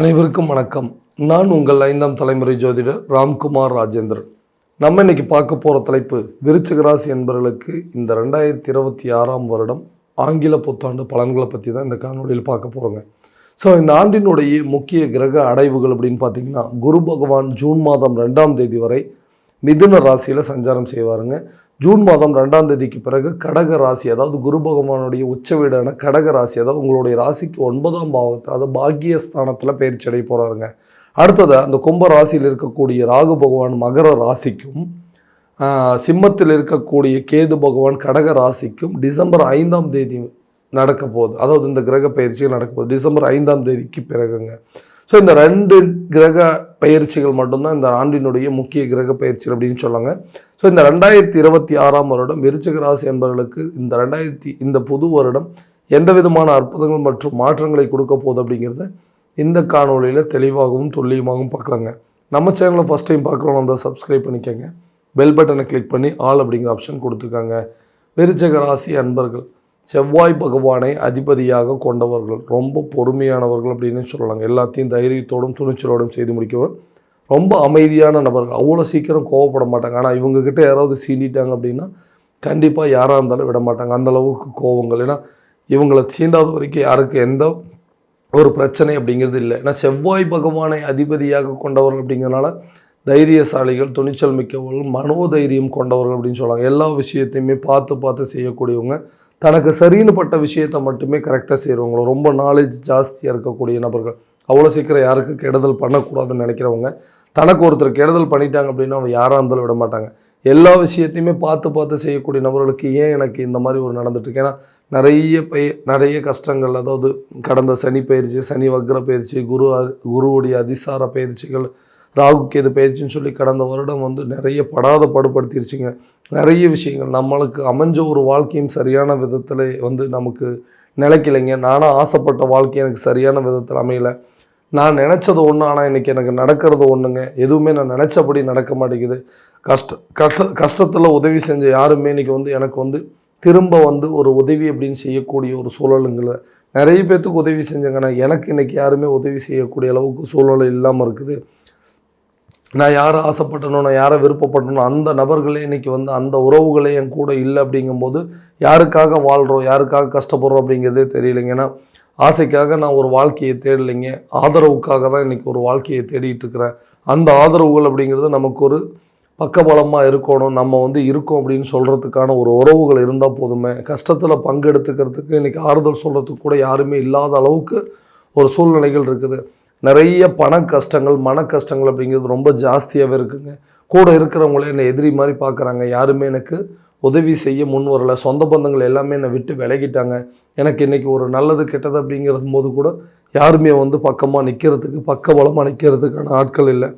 அனைவருக்கும் வணக்கம். நான் உங்கள் ஐந்தாம் தலைமுறை ஜோதிடர் ராம்குமார் ராஜேந்திரன். நம்ம இன்னைக்கு பார்க்க போகிற தலைப்பு விருச்சிக ராசி என்பவர்களுக்கு இந்த ரெண்டாயிரத்தி இருபத்தி ஆறாம் வருடம் ஆங்கில புத்தாண்டு பலன்களை பற்றி தான் இந்த காணொலியில் பார்க்க போகிறோங்க ஸோ இந்த ஆண்டினுடைய முக்கிய கிரக அடைவுகள் அப்படின்னு பார்த்தீங்கன்னா குரு பகவான் ஜூன் மாதம் ரெண்டாம் தேதி வரை மிதுன ராசியில் சஞ்சாரம் செய்வாருங்க. ஜூன் மாதம் ரெண்டாம் தேதிக்கு பிறகு கடக ராசி அதாவது குரு பகவானுடைய உச்ச வீடான கடக ராசி அதாவது உங்களுடைய ராசிக்கு ஒன்பதாம் பாவத்தில் அதாவது பாக்கியஸ்தானத்தில் பயிற்சி அடைய போகிறாருங்க அடுத்தது அந்த கும்ப ராசியில் இருக்கக்கூடிய ராகு பகவான் மகர ராசிக்கும் சிம்மத்தில் இருக்கக்கூடிய கேது பகவான் கடக ராசிக்கும் டிசம்பர் ஐந்தாம் தேதி நடக்க போகுது. அதாவது இந்த கிரக பயிற்சிகள் நடக்க போகுது. டிசம்பர் ஐந்தாம் தேதிக்கு பிறகுங்க. ஸோ இந்த ரெண்டு கிரக பயிற்சிகள் மட்டும்தான் இந்த ஆண்டினுடைய முக்கிய கிரக பயிற்சிகள் அப்படின்னு சொல்லாங்க. ஸோ இந்த ரெண்டாயிரத்தி இருபத்தி ஆறாம் வருடம் விருச்சிக ராசி என்பவர்களுக்கு இந்த ரெண்டாயிரத்தி இந்த புது வருடம் எந்த விதமான அற்புதங்கள் மற்றும் மாற்றங்களை கொடுக்க போகுது அப்படிங்கிறத இந்த காணொளியில் தெளிவாகவும் துல்லியமாகவும் பார்க்கலாங்க. நம்ம சேனலை ஃபஸ்ட் டைம் பார்க்குறவங்க அந்த சப்ஸ்கிரைப் பண்ணிக்கோங்க. பெல் பட்டனை கிளிக் பண்ணி ஆல் அப்படிங்கிற ஆப்ஷன் கொடுத்துருக்காங்க. விருச்சக ராசி அன்பர்கள் செவ்வாய் பகவானை அதிபதியாக கொண்டவர்கள் ரொம்ப பொறுமையானவர்கள் அப்படின்னு சொல்லலாங்க. எல்லாத்தையும் தைரியத்தோடும் துணிச்சலோடும் செய்து முடிக்கவர் ரொம்ப அமைதியான நபர்கள். அவ்வளோ சீக்கிரம் கோவப்பட மாட்டாங்க. ஆனால் இவங்கக்கிட்ட யாராவது சீண்டிட்டாங்க அப்படின்னா கண்டிப்பாக யாராக இருந்தாலும் விட மாட்டாங்க. அந்த அளவுக்கு கோவங்கள். ஏன்னா இவங்களை சீண்டாத வரைக்கும் யாருக்கு எந்த ஒரு பிரச்சனை அப்படிங்கிறது இல்லை. ஏன்னா செவ்வாய் பகவானை அதிபதியாக கொண்டவர்கள் அப்படிங்கிறனால தைரியசாலிகள் துணிச்சல் மிக்கவர்கள் மனோதைரியம் கொண்டவர்கள் அப்படின்னு சொல்லுவாங்க எல்லா விஷயத்தையுமே பார்த்து பார்த்து செய்யக்கூடியவங்க. தனக்கு சரின்னு பட்ட விஷயத்தை மட்டுமே கரெக்டாக செய்கிறவங்களும் ரொம்ப நாலேஜ் ஜாஸ்தியாக இருக்கக்கூடிய நபர்கள். அவ்வளோ சீக்கிரம் யாருக்கும் கெடுதல் பண்ணக்கூடாதுன்னு நினைக்கிறவங்க தனக்கு ஒருத்தர் கெடுதல் பண்ணிட்டாங்க அப்படின்னா அவங்க யாராக இருந்தாலும் விட மாட்டாங்க. எல்லா விஷயத்தையுமே பார்த்து பார்த்து செய்யக்கூடிய நபர்களுக்கு ஏன் எனக்கு இந்த மாதிரி ஒரு நடந்துட்டுருக்கு ஏன்னா நிறைய பய நிறைய கஷ்டங்கள் அதாவது கடந்த சனி பயிற்சி சனி வக்ர பயிற்சி குரு குருவுடைய அதிசார பயிற்சிகள் ராகு எது பயிற்சின்னு சொல்லி கடந்த வருடம் வந்து நிறைய படாத படுபடுத்திருச்சுங்க. நிறைய விஷயங்கள். நம்மளுக்கு அமைஞ்ச ஒரு வாழ்க்கையும் சரியான விதத்தில் வந்து நமக்கு நிலைக்கலைங்க. நானும் ஆசைப்பட்ட வாழ்க்கை எனக்கு சரியான விதத்தில் அமையலை. நான் நினச்சது ஒன்று ஆனால் இன்றைக்கி எனக்கு நடக்கிறது ஒன்றுங்க எதுவுமே நான் நினச்சபடி நடக்க மாட்டேங்குது. கஷ்ட கஷ்ட கஷ்டத்தில் உதவி செஞ்ச யாருமே இன்றைக்கி வந்து எனக்கு வந்து திரும்ப வந்து ஒரு உதவி அப்படின்னு செய்யக்கூடிய ஒரு சூழலுங்களை நிறைய பேர்த்துக்கு உதவி செஞ்சேங்க எனக்கு இன்றைக்கி யாருமே உதவி செய்யக்கூடிய அளவுக்கு சூழல் இல்லாமல் இருக்குது. நான் யாரை ஆசைப்பட்டனோ நான் யாரை விருப்பப்பட்டனோ அந்த நபர்களே இன்றைக்கி வந்து அந்த உறவுகளே என் கூட இல்லை அப்படிங்கும்போது யாருக்காக வாழ்கிறோம் யாருக்காக கஷ்டப்படுறோம் அப்படிங்கிறதே தெரியலைங்க. ஏன்னா ஆசைக்காக நான் ஒரு வாழ்க்கையை தேடலைங்க. ஆதரவுக்காக தான் இன்றைக்கி ஒரு வாழ்க்கையை தேடிட்டு இருக்கிறேன். அந்த ஆதரவுகள் அப்படிங்கிறது நமக்கு ஒரு பக்கபலமாக இருக்கணும். நம்ம வந்து இருக்கோம் அப்படின்னு சொல்கிறதுக்கான ஒரு உறவுகள் இருந்தால் போதுமே. கஷ்டத்தில் பங்கெடுத்துக்கிறதுக்கு இன்றைக்கி ஆறுதல் சொல்கிறதுக்கு கூட யாருமே இல்லாத அளவுக்கு ஒரு சூழ்நிலைகள் இருக்குது. நிறைய பண கஷ்டங்கள் மன கஷ்டங்கள் அப்படிங்கிறது ரொம்ப ஜாஸ்தியாகவே இருக்குங்க. கூட இருக்கிறவங்களே என்னை எதிரி மாதிரி பார்க்குறாங்க. யாருமே எனக்கு உதவி செய்ய முன் வரலை. சொந்த பந்தங்கள் எல்லாமே என்னை விட்டு விலகிட்டாங்க. எனக்கு இன்றைக்கி ஒரு நல்லது கெட்டது அப்படிங்கிறது போது கூட யாருமே வந்து பக்கமாக நிற்கிறதுக்கு பக்கபலமாக நிற்கிறதுக்கான ஆட்கள் இல்லை.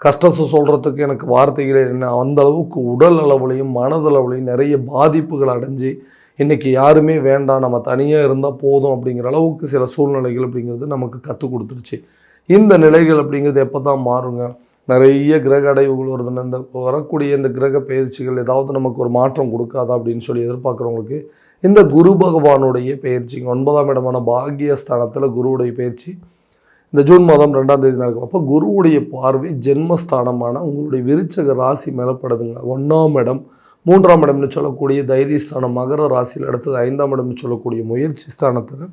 கஷ்டத்தை சொல்கிறதுக்கு எனக்கு வார்த்தைகளே என்ன அந்த அளவுக்கு உடல் அளவுலையும் மனதளவுலையும் நிறைய பாதிப்புகள் அடைஞ்சு இன்றைக்கி யாருமே வேண்டாம். நம்ம தனியாக இருந்தால் போதும் அப்படிங்கிற அளவுக்கு சில சூழ்நிலைகள் அப்படிங்கிறது நமக்கு கற்றுக் கொடுத்துருச்சு. இந்த நிலைகள் அப்படிங்கிறது எப்போ தான் மாறுங்க? நிறைய கிரக அடைவுகள் வருதுன்னு இந்த வரக்கூடிய இந்த கிரக பயிற்சிகள் ஏதாவது நமக்கு ஒரு மாற்றம் கொடுக்காதா அப்படின்னு சொல்லி எதிர்பார்க்குறவங்களுக்கு இந்த குரு பகவானுடைய பயிற்சிங்க. ஒன்பதாம் இடமான பாகியஸ்தானத்தில் குருவுடைய பயிற்சி. இந்த ஜூன் மாதம் ரெண்டாம் தேதி நடக்கும். அப்போ குருவுடைய பார்வை ஜென்மஸ்தானமான உங்களுடைய விருச்சக ராசி மேலப்படுதுங்க. ஒன்றாம் இடம் மூன்றாம் இடம்னு சொல்லக்கூடிய தைரியஸ்தானம் மகர ராசியில் அடுத்தது ஐந்தாம் இடம்னு சொல்லக்கூடிய முயற்சி ஸ்தானத்தில்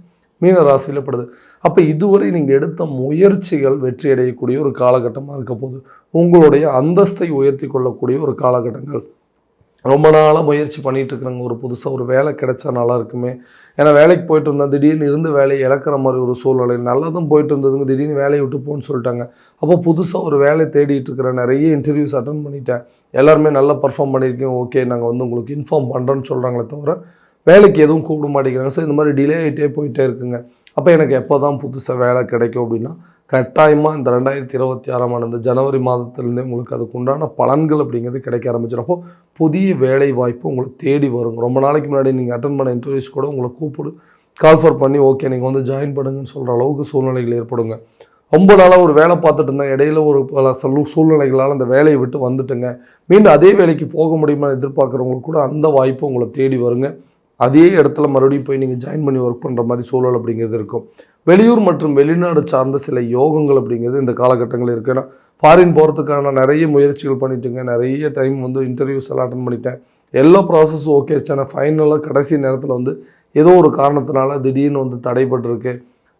மீன ராசியில் படுது. அப்போ இதுவரை நீங்கள் எடுத்த முயற்சிகள் வெற்றி அடையக்கூடிய ஒரு காலகட்டமாக இருக்க போகுது. உங்களுடைய அந்தஸ்தை உயர்த்தி கொள்ளக்கூடிய ஒரு காலகட்டங்கள். ரொம்ப நாளாக முயற்சி பண்ணிகிட்டு இருக்கிறாங்க. ஒரு புதுசாக ஒரு வேலை கிடைச்சா நல்லா இருக்குமே. ஏன்னா வேலைக்கு போயிட்டு இருந்தால் திடீர்னு இருந்து வேலையை இழக்கிற மாதிரி ஒரு சூழ்நிலை. நல்லதும் போயிட்டு இருந்ததுங்க திடீர்னு வேலையை விட்டு போன்னு சொல்லிட்டாங்க. அப்போ புதுசாக ஒரு வேலை தேடிட்டு இருக்கிறேன். நிறைய இன்டர்வியூஸ் அட்டன் பண்ணிட்டேன். எல்லாருமே நல்லா பர்ஃபார்ம் பண்ணியிருக்கேன் ஓகே நாங்கள் வந்து உங்களுக்கு இன்ஃபார்ம் பண்ணுறோன்னு சொல்கிறாங்களே தவிர வேலைக்கு எதுவும் கூப்பிட மாட்டேங்கிறாங்க. ஸோ இந்த மாதிரி டிலே ஆகிட்டே போயிட்டே இருக்குங்க. அப்போ எனக்கு எப்போ தான் புதுசாக வேலை கிடைக்கும் அப்படின்னா கட்டாயமாக இந்த ரெண்டாயிரத்தி இருபத்தி ஆறாம் ஆண்டு இந்த ஜனவரி மாதத்துலேருந்தே உங்களுக்கு அதுக்கு உண்டான பலன்கள் அப்படிங்கிறது கிடைக்க ஆரம்பிச்சிடும். புதிய வேலை வாய்ப்பு உங்களை தேடி வரும் ரொம்ப நாளைக்கு முன்னாடி நீங்கள் அட்டன் பண்ண இன்டர்வியூஸ் கூட உங்களை கூப்பிடு கால்ஃபர் பண்ணி ஓகே நீங்கள் வந்து ஜாயின் பண்ணுங்கன்னு சொல்கிற அளவுக்கு சூழ்நிலைகள் ஏற்படுங்க. ரொம்ப நாளாக ஒரு வேலை பார்த்துட்டு இருந்தேன். இடையில ஒரு பல சூழ்நிலைகளால் அந்த வேலையை விட்டு வந்துட்டுங்க. மீண்டும் அதே வேலைக்கு போக முடியுமா எதிர்பார்க்குறவங்களுக்கு கூட அந்த வாய்ப்பு உங்களை தேடி வருங்க. அதே இடத்துல மறுபடியும் போய் நீங்கள் ஜாயின் பண்ணி ஒர்க் பண்ணுற மாதிரி சூழல் அப்படிங்கிறது இருக்கும். வெளியூர் மற்றும் வெளிநாடு சார்ந்த சில யோகங்கள் அப்படிங்கிறது இந்த காலகட்டங்கள் இருக்குது ஏன்னா ஃபாரின் போகிறதுக்கான நிறைய முயற்சிகள் பண்ணிட்டுங்க. நிறைய டைம் வந்து இன்டர்வியூஸ் எல்லாம் அட்டன் பண்ணிட்டேன். எல்லா ப்ராசஸும் ஓகே ஆனால் ஃபைனலாக கடைசி நேரத்தில் வந்து ஏதோ ஒரு காரணத்தினால திடீர்னு வந்து தடைப்பட்டிருக்கு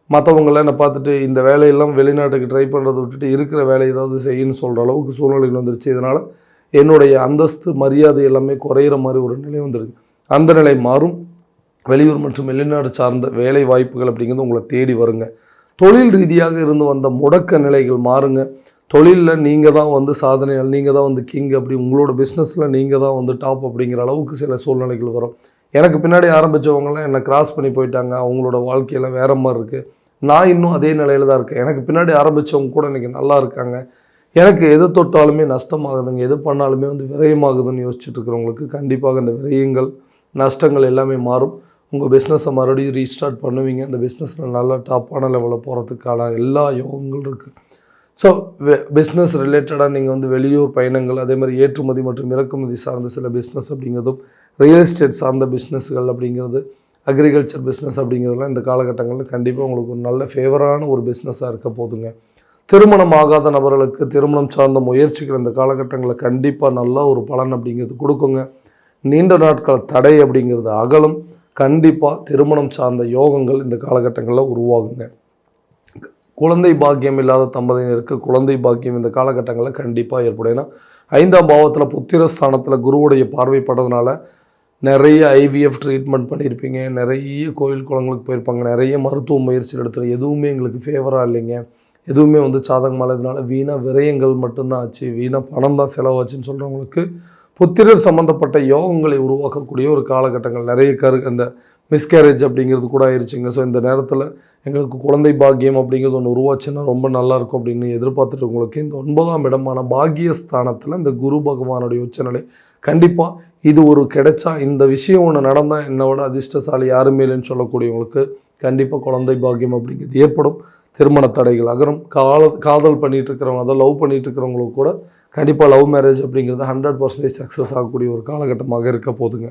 மற்றவங்களாம் என்னை பார்த்துட்டு இந்த வேலையெல்லாம் வெளிநாட்டுக்கு ட்ரை பண்ணுறதை விட்டுட்டு இருக்கிற வேலை ஏதாவது செய்யணும்னு சொல்கிற அளவுக்கு சூழ்நிலைகள் வந்துருச்சு. இதனால் என்னுடைய அந்தஸ்து மரியாதை எல்லாமே குறையிற மாதிரி ஒரு நிலை வந்துருக்கு. அந்த நிலை மாறும். வெளியூர் மற்றும் வெளிநாடு சார்ந்த வேலை வாய்ப்புகள் அப்படிங்கிறது உங்களை தேடி வருங்க. தொழில் ரீதியாக இருந்து வந்த முடக்க நிலைகள் மாறுங்க. தொழிலில் நீங்கள் தான் வந்து சாதனைகள் நீங்கள் தான் வந்து கிங் அப்படி உங்களோட பிஸ்னஸில் நீங்கள் தான் வந்து டாப் அப்படிங்கிற அளவுக்கு சில சூழ்நிலைகள் வரும். எனக்கு பின்னாடி ஆரம்பித்தவங்களாம் என்னை கிராஸ் பண்ணி போயிட்டாங்க. அவங்களோட வாழ்க்கையில் வேற மாதிரி இருக்குது நான் இன்னும் அதே நிலையில் தான் இருக்கேன். எனக்கு பின்னாடி ஆரம்பித்தவங்க கூட இன்றைக்கி நல்லா இருக்காங்க. எனக்கு எது தொட்டாலுமே நஷ்டமாகுதுங்க. எது பண்ணாலுமே வந்து விரயமாகுதுன்னு யோசிச்சுட்டு இருக்கிறவங்களுக்கு கண்டிப்பாக இந்த விரயங்கள் நஷ்டங்கள் எல்லாமே மாறும். உங்கள் பிஸ்னஸை மறுபடியும் ரீஸ்டார்ட் பண்ணுவீங்க. அந்த பிஸ்னஸில் நல்லா டாப்பான லெவலில் போகிறதுக்கான எல்லா யோகங்களும் இருக்குது ஸோ பிஸ்னஸ் ரிலேட்டடாக நீங்கள் வந்து வெளியூர் பயணங்கள் அதே மாதிரி ஏற்றுமதி மற்றும் இறக்குமதி சார்ந்த சில பிஸ்னஸ் அப்படிங்கிறதும் ரியல் எஸ்டேட் சார்ந்த பிஸ்னஸ்கள் அப்படிங்கிறது அக்ரிகல்ச்சர் பிஸ்னஸ் அப்படிங்கிறதுலாம் இந்த காலகட்டங்களில் கண்டிப்பாக உங்களுக்கு ஒரு நல்ல ஃபேவரான ஒரு பிஸ்னஸாக இருக்க போதுங்க. திருமணம் ஆகாத நபர்களுக்கு திருமணம் சார்ந்த முயற்சிகள் இந்த காலகட்டங்களில் கண்டிப்பாக நல்லா ஒரு பலன் அப்படிங்கிறது கொடுக்குங்க. நீண்ட நாட்கள் தடை அப்படிங்கிறது அகலும். கண்டிப்பாக திருமணம் சார்ந்த யோகங்கள் இந்த காலகட்டங்களில் உருவாகுங்க. குழந்தை பாக்கியம் இல்லாத தம்பதியினருக்கு குழந்தை பாக்கியம் இந்த காலகட்டங்களில் கண்டிப்பாக ஏற்படும். ஏன்னா ஐந்தாம் பாவத்தில் புத்திரஸ்தானத்தில் குருவுடைய பார்வைப்பட்டதுனால நிறைய ஐவிஎஃப் ட்ரீட்மெண்ட் பண்ணியிருப்பீங்க நிறைய கோயில் குளங்களுக்கு போயிருப்பாங்க. நிறைய மருத்துவ முயற்சிகள் எடுத்து எதுவுமே எங்களுக்கு ஃபேவராக இல்லைங்க. எதுவுமே வந்து சாதகமாக இதனால வீணாக விரயங்கள் மட்டும்தான் ஆச்சு. வீணாக பணம் தான் செலவாச்சுன்னு சொல்கிறவங்களுக்கு புத்திரர் சம்மந்தப்பட்ட யோகங்களை உருவாக்கக்கூடிய ஒரு காலகட்டங்கள். நிறைய கரு அந்த மிஸ்கேரேஜ் அப்படிங்கிறது கூட ஆயிடுச்சுங்க ஸோ இந்த நேரத்தில் எங்களுக்கு குழந்தை பாக்கியம் அப்படிங்கிறது ஒன்று உருவாச்சுன்னா ரொம்ப நல்லா இருக்கும் அப்படின்னு எதிர்பார்த்துட்டு உங்களுக்கு இந்த ஒன்பதாம் இடமான பாக்கியஸ்தானத்தில் இந்த குரு பகவானுடைய உச்சநிலை கண்டிப்பாக இது ஒரு கிடைச்சா இந்த விஷயம் ஒன்று நடந்தால் என்னோட அதிர்ஷ்டசாலி யாருமே இல்லைன்னு சொல்லக்கூடியவங்களுக்கு கண்டிப்பாக குழந்தை பாக்கியம் அப்படிங்கிறது ஏற்படும். திருமண தடைகள் அகரும். கால காதல் பண்ணிகிட்டு இருக்கிறவங்க அதை லவ் பண்ணிகிட்டு இருக்கிறவங்களுக்கு கூட கண்டிப்பாக லவ் மேரேஜ் அப்படிங்கிறது ஹண்ட்ரட் பர்சன்டேஜ் சக்ஸஸ் ஆகக்கூடிய ஒரு காலகட்டமாக இருக்க போதுங்க.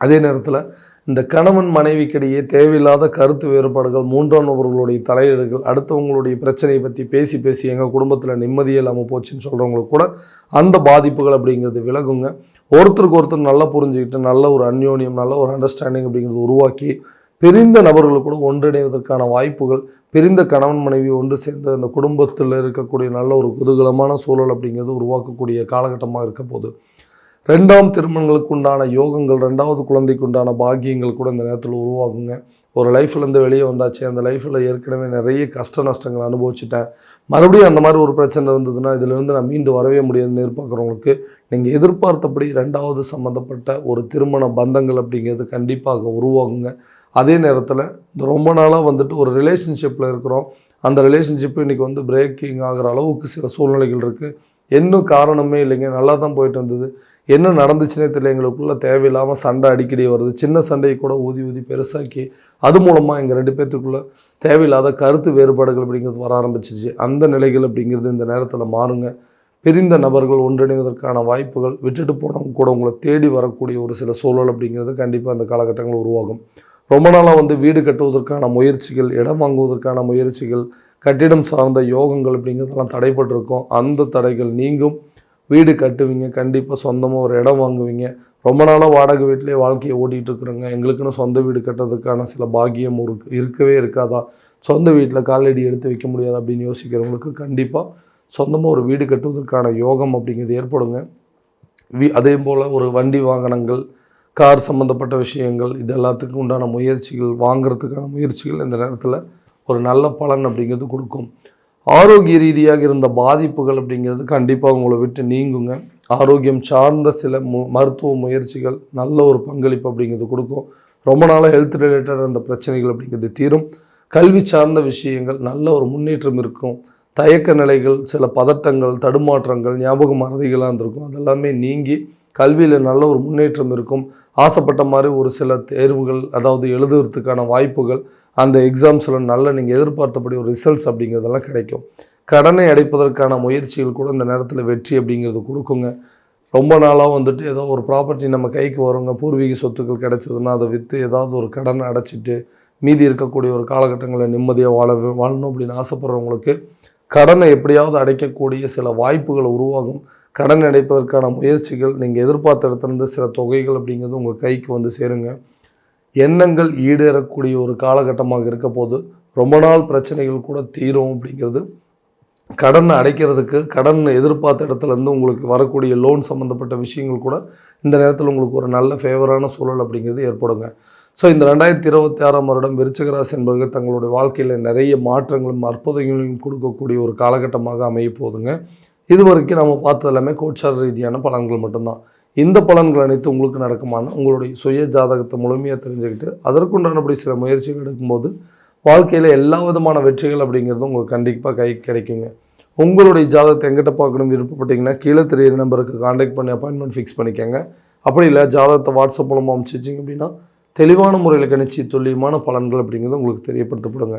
அதே நேரத்தில் இந்த கணவன் மனைவிக்கிடையே தேவையில்லாத கருத்து வேறுபாடுகள் மூன்றாம் நபர்களுடைய தலையீடுகள் அடுத்தவங்களுடைய பிரச்சனையை பற்றி பேசி பேசி எங்கள் குடும்பத்தில் நிம்மதியே இல்லாமல் போச்சுன்னு சொல்கிறவங்களுக்கு கூட அந்த பாதிப்புகள் அப்படிங்கிறது விலகுங்க. ஒருத்தருக்கு ஒருத்தர் நல்லா புரிஞ்சுக்கிட்டு நல்ல ஒரு அந்யோன்யம் நல்ல ஒரு அண்டர்ஸ்டாண்டிங் அப்படிங்கிறது உருவாக்கி பிரிந்த நபர்கள் கூட ஒன்றிணைவதற்கான வாய்ப்புகள் பிரிந்த கணவன் மனைவி ஒன்று சேர்ந்து அந்த குடும்பத்தில் இருக்கக்கூடிய நல்ல ஒரு குதூகலமான சூழல் அப்படிங்கிறது உருவாக்கக்கூடிய காலகட்டமாக இருக்க போகுது. ரெண்டாம் திருமணங்களுக்கு உண்டான யோகங்கள் ரெண்டாவது குழந்தைக்கு உண்டான பாக்கியங்கள் கூட இந்த நேரத்தில் உருவாகுங்க. ஒரு லைஃப்லேருந்து வெளியே வந்தாச்சு. அந்த லைஃப்பில் ஏற்கனவே நிறைய கஷ்ட நஷ்டங்கள் அனுபவிச்சுட்டேன். மறுபடியும் அந்த மாதிரி ஒரு பிரச்சனை இருந்ததுன்னா இதிலிருந்து நான் மீண்டு வரவே முடியாதுன்னு எதிர்பார்க்குறவங்களுக்கு நீங்கள் எதிர்பார்த்தபடி ரெண்டாவது சம்மந்தப்பட்ட ஒரு திருமண பந்தங்கள் அப்படிங்கிறது கண்டிப்பாக உருவாகுங்க. அதே நேரத்தில் ரொம்ப நாளாக வந்துட்டு ஒரு ரிலேஷன்ஷிப்பில் இருக்கிறோம். அந்த ரிலேஷன்ஷிப் இன்றைக்கி வந்து பிரேக்கிங் ஆகிற அளவுக்கு சில சூழ்நிலைகள் இருக்குது இன்னும் காரணமே இல்லைங்க. நல்லா தான் போயிட்டு வந்தது என்ன நடந்துச்சுன்னே தெரியல. எங்களுக்குள்ளே தேவையில்லாமல் சண்டை அடிக்கடி வருது. சின்ன சண்டையை கூட ஊதி ஊதி பெருசாக்கி அது மூலமாக எங்கள் ரெண்டு பேர்த்துக்குள்ளே தேவையில்லாத கருத்து வேறுபாடுகள் அப்படிங்கிறது வர ஆரம்பிச்சிச்சு. அந்த நிலைகள் அப்படிங்கிறது இந்த நேரத்தில் மாறுங்க. பிரிந்த நபர்கள் ஒன்றிணைவதற்கான வாய்ப்புகள் விட்டுட்டு போனவங்க கூட உங்களை தேடி வரக்கூடிய ஒரு சில சூழல் அப்படிங்கிறது கண்டிப்பாக அந்த காலகட்டங்கள் உருவாகும். ரொம்ப நாளாக வந்து வீடு கட்டுவதற்கான முயற்சிகள் இடம் வாங்குவதற்கான முயற்சிகள் கட்டிடம் சார்ந்த யோகங்கள் அப்படிங்கிறதெல்லாம் தடைப்பட்டிருக்கும். அந்த தடைகள் நீங்கும். வீடு கட்டுவீங்க கண்டிப்பாக சொந்தமாக ஒரு இடம் வாங்குவீங்க. ரொம்ப நாளாக வாடகை வீட்டிலே வாழ்க்கையை ஓட்டிகிட்டு இருக்கிறோங்க. எங்களுக்குன்னு சொந்த வீடு கட்டுறதுக்கான சில பாக்கியம் இருக்கு இருக்கவே இருக்காதா? சொந்த வீட்டில் காலடி எடுத்து வைக்க முடியாது அப்படின்னு யோசிக்கிறவங்களுக்கு கண்டிப்பாக சொந்தமாக ஒரு வீடு கட்டுவதற்கான யோகம் அப்படிங்கிறது ஏற்படுங்க. வி அதே போல் ஒரு வண்டி வாகனங்கள் கார் சம்மந்தப்பட்ட விஷயங்கள் இது எல்லாத்துக்கும் உண்டான முயற்சிகள் வாங்குறதுக்கான முயற்சிகள் இந்த நேரத்தில் ஒரு நல்ல பலன் அப்படிங்கிறது கொடுக்கும். ஆரோக்கிய ரீதியாக இருந்த பாதிப்புகள் அப்படிங்கிறது கண்டிப்பாக உங்களை விட்டு நீங்குங்க. ஆரோக்கியம் சார்ந்த சில மு மருத்துவ முயற்சிகள் நல்ல ஒரு பங்களிப்பு அப்படிங்கிறது கொடுக்கும். ரொம்ப நாளாக ஹெல்த் ரிலேட்டட் அந்த பிரச்சனைகள் அப்படிங்கிறது தீரும். கல்வி சார்ந்த விஷயங்கள் நல்ல ஒரு முன்னேற்றம் இருக்கும். தயக்க நிலைகள் சில பதட்டங்கள் தடுமாற்றங்கள் ஞாபக மறதிகளாக இருந்திருக்கும் அதெல்லாமே நீங்கி கல்வியில் நல்ல ஒரு முன்னேற்றம் இருக்கும். ஆசைப்பட்ட மாதிரி ஒரு சில தேர்வுகள் அதாவது எழுதுறதுக்கான வாய்ப்புகள் அந்த எக்ஸாம்ஸில் நல்ல நீங்கள் எதிர்பார்த்தபடி ஒரு ரிசல்ட்ஸ் அப்படிங்கிறதெல்லாம் கிடைக்கும். கடனை அடைப்பதற்கான முயற்சிகள் கூட இந்த நேரத்தில் வெற்றி அப்படிங்கிறது கொடுக்குங்க. ரொம்ப நாளாக வந்துட்டு ஏதோ ஒரு ப்ராப்பர்ட்டி நம்ம கைக்கு வருங்க பூர்வீக சொத்துக்கள் கிடைச்சதுன்னா அதை விற்று ஏதாவது ஒரு கடனை அடைச்சிட்டு மீதி இருக்கக்கூடிய ஒரு காலகட்டங்களில் நிம்மதியாக வாழ வாழணும் அப்படின்னு ஆசைப்பட்றவங்களுக்கு கடனை எப்படியாவது அடைக்கக்கூடிய சில வாய்ப்புகள் உருவாகும். கடன் அடைப்பதற்கான முயற்சிகள் நீங்கள் எதிர்பார்த்த இடத்துலேருந்து சில தொகைகள் அப்படிங்கிறது உங்கள் கைக்கு வந்து சேருங்க. எண்ணங்கள் ஈடேறக்கூடிய ஒரு காலகட்டமாக இருக்க போது ரொம்ப நாள் பிரச்சனைகள் கூட தீரும் அப்படிங்கிறது. கடன் அடைக்கிறதுக்கு கடன் எதிர்பார்த்த இடத்துலேருந்து உங்களுக்கு வரக்கூடிய லோன் சம்மந்தப்பட்ட விஷயங்கள் கூட இந்த நேரத்தில் உங்களுக்கு ஒரு நல்ல ஃபேவரான சூழல் அப்படிங்கிறது ஏற்படுங்க. ஸோ இந்த ரெண்டாயிரத்தி இருபத்தி ஆறாம் வருடம் விருச்சகராசி என்பவர்கள் தங்களுடைய வாழ்க்கையில் நிறைய மாற்றங்களும் அற்புதங்களையும் கொடுக்கக்கூடிய ஒரு காலகட்டமாக அமைய போகுதுங்க. இது வரைக்கும் நம்ம பார்த்தது எல்லாமே கோச்சார ரீதியான பலன்கள் மட்டும்தான். இந்த பலன்கள் அனைத்து உங்களுக்கு நடக்குமான உங்களுடைய சுய ஜாதகத்தை முழுமையாக தெரிஞ்சுக்கிட்டு அதற்குண்டானபடி சில முயற்சிகள் எடுக்கும்போது வாழ்க்கையில் எல்லா விதமான வெற்றிகள் அப்படிங்கிறது உங்களுக்கு கண்டிப்பாக கை கிடைக்குங்க. உங்களுடைய ஜாதகத்தை எங்கிட்ட பார்க்கணும் விருப்பப்பட்டீங்கன்னா கீழே தெரியிற நம்பருக்கு காண்டாக்ட் பண்ணி அப்பாயின்மெண்ட் ஃபிக்ஸ் பண்ணிக்கோங்க. அப்படி இல்லை ஜாதகத்தை வாட்ஸ்அப் மூலமாக அனுப்பிச்சிச்சிங்க அப்படின்னா தெளிவான முறையில் கணிச்சு துல்லியமான பலன்கள் அப்படிங்கிறது உங்களுக்கு தெரியப்படுத்தப்படுங்க.